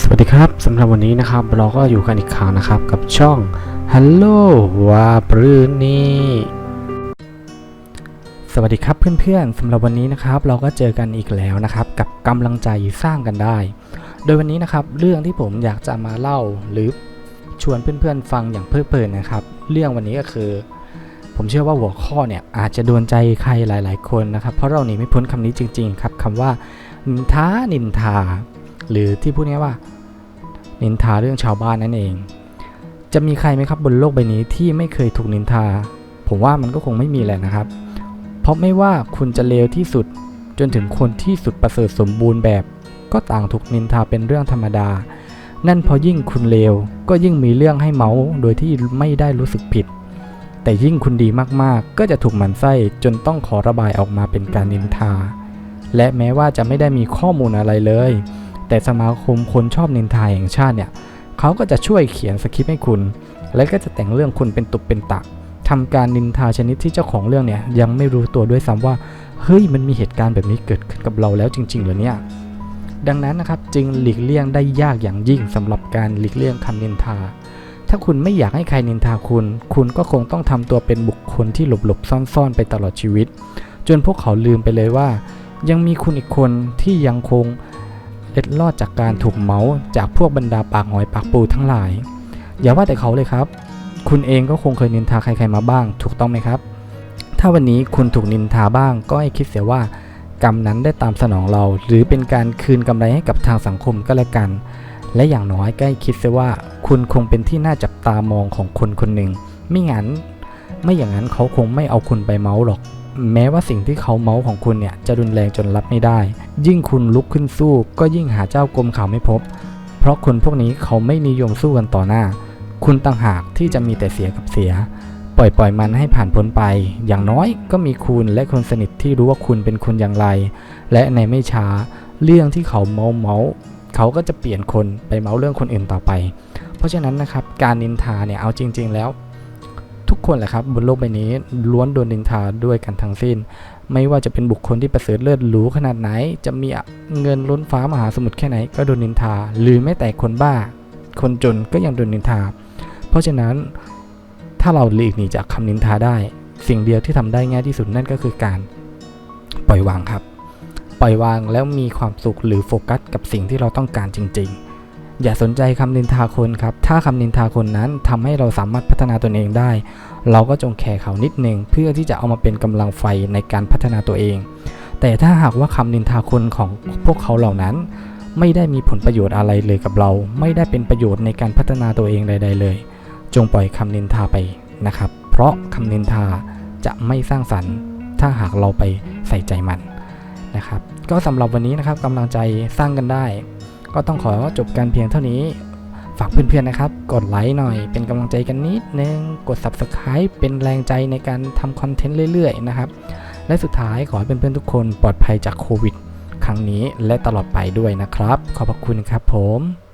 สวัสดีครับสำหรับวันนี้นะครับ เราก็อยู่กันอีกครั้งนะครับกับช่อง Hello วาปรืนี่สวัสดีครับเพื่อนๆสำหรับวันนี้นะครับเราก็เจอกันอีกแล้วนะครับ กับกำลังใจสร้างกันได้ โดยวันนี้นะครับเรื่องที่ผมอยากจะมาเล่าหรือชวนเพื่อนๆฟังอย่างเพลิดเพลินนะครับ เรื่องวันนี้ก็คือ ผมเชื่อว่าหัวข้อเนี่ยอาจจะโดนใจใครหลาย ๆ คนนะครับ เพราะเราหนีไม่พ้นคำนี้จริง ๆ ครับคำว่านินทานินทา หรือที่พูดง่ายว่า นินทาเรื่องชาวบ้านนั่นเอง จะมีใครไหมครับบนโลกใบนี้ที่ไม่เคยถูกนินทา ผมว่ามันก็คงไม่มีแหละนะครับ เพราะไม่ว่าคุณจะเลวที่สุด จนถึงคนที่สุดประเสริฐสมบูรณ์แบบ ก็ต่างถูกนินทาเป็นเรื่องธรรมดา นั่นพราะยิ่งคุณเลวก็ยิ่งมีเรื่องให้เมาส์โดยที่ไม่ได้รู้สึกผิด แต่ยิ่งคุณดีมากๆ ก็จะถูกหมันไส้จนต้องขอระบายออกมาเป็นการนินทา และแม้ว่าจะไม่ได้มีข้อมูลอะไรเลย แต่สมาคมคนชอบนินทาแห่งชาติเนี่ยเขาก็จะช่วยเขียนสคริปต์ให้คุณ และก็จะแต่งเรื่องคุณเป็นตุบเป็นตะทำการนินทาชนิดที่เจ้าของเรื่องเนี่ยยังไม่รู้ตัวด้วยซ้ำว่าเฮ้ยมันมีเหตุการณ์แบบนี้เกิดขึ้นกับเราแล้วจริงๆเหรอเนี่ยดังนั้นนะครับจึงหลีกเลี่ยงได้ยากอย่างยิ่งสำหรับการหลีกเลี่ยงคำนินทา ถ้าคุณไม่อยากให้ใครนินทาคุณ คุณก็คงต้องทำตัวเป็นบุคคลที่หลบๆซ่อนๆ ไปตลอดชีวิต จนพวกเขาลืมไปเลยว่า ยังมีคุณอีกคนที่ยังคงเล็ดลอดจากการถูกเมาส์จากพวกบรรดาปากหอยปากปูทั้งหลาย อย่าว่าแต่เขาเลยครับ คุณเองก็คงเคยนินทาใครๆมาบ้าง ถูกต้องไหมครับ ถ้าวันนี้คุณถูกนินทาบ้าง ก็ให้คิดเสียว่ากรรมนั้นได้ตามสนองเรา หรือเป็นการคืนกำไรให้กับทางสังคมก็แล้วกัน และอย่างน้อยก็ให้คิดเสียว่า คุณคงเป็นที่น่าจับตามองของคนคนหนึ่ง ไม่งั้น ไม่อย่างนั้นเขาคงไม่เอาคุณไปเมาส์หรอก แม้ว่าสิ่งที่เขาเมาส์ของคุณเนี่ยจะรุนแรงจนรับไม่ได้ ยิ่งคุณลุกขึ้นสู้ ก็ยิ่งหาเจ้ากรมข่าวไม่พบ เพราะคนพวกนี้เขาไม่นิยมสู้กันต่อหน้า คุณต่างหากที่จะมีแต่เสียกับเสีย ปล่อยปล่อยมันให้ผ่านพ้นไป อย่างน้อยก็มีคุณและคนสนิทที่รู้ว่าคุณเป็นคนอย่างไร และในไม่ช้าเรื่องที่เขาเมาเมาส์เขาก็จะเปลี่ยนคนไปเมาส์เรื่องคนอื่นต่อไป เพราะฉะนั้นนะครับการนินทาเนี่ยเอาจริง ๆ แล้ว ทุกคนแหละครับบนโลกใบนี้ล้วนโดนนินทาด้วยกันทั้งสิ้น ไม่ว่าจะเป็นบุคคลที่ประเสริฐเลิศหรูขนาดไหน จะมีเงินล้นฟ้ามหาสมุทรแค่ไหนก็โดนนินทา หรือแม้แต่คนบ้า คนจนก็ยังโดนนินทา เพราะฉะนั้นถ้าเราหลีกหนีจากคำนินทาได้ สิ่งเดียวที่ทำได้ง่ายที่สุดนั่นก็คือการปล่อยวางครับ ปล่อยวางแล้วมีความสุขหรือโฟกัสกับสิ่งที่เราต้องการจริง ๆ อย่าสนใจคำนินทาคนครับ ถ้าคำนินทาคนนั้นทำให้เราสามารถพัฒนาตนเองได้ เราก็จงแคร์เขานิดนึง เพื่อที่จะเอามาเป็นกำลังไฟในการพัฒนาตัวเอง แต่ถ้าหากว่าคำนินทาคนของพวกเขาเหล่านั้น ไม่ได้มีผลประโยชน์อะไรเลยกับเรา ไม่ได้เป็นประโยชน์ในการพัฒนาตัวเองใด ๆ เลย จงปล่อยคำนินทาไปนะครับ เพราะคำนินทาจะไม่สร้างสรรค์ ถ้าหากเราไปใส่ใจมันนะครับ ก็สำหรับวันนี้นะครับกำลังใจสร้างกันได้ ก็ต้องขอจบการเพียงเท่านี้ ฝากเพื่อนๆนะครับ กดไลค์หน่อย เป็นกำลังใจกันนิดนึง กด Subscribe เป็นแรงใจในการทำคอนเทนต์เรื่อยๆนะครับ และสุดท้ายขอให้เพื่อนๆทุกคนปลอดภัยจากโควิด ครั้งนี้และตลอดไปด้วยนะครับ ขอบพระคุณครับผม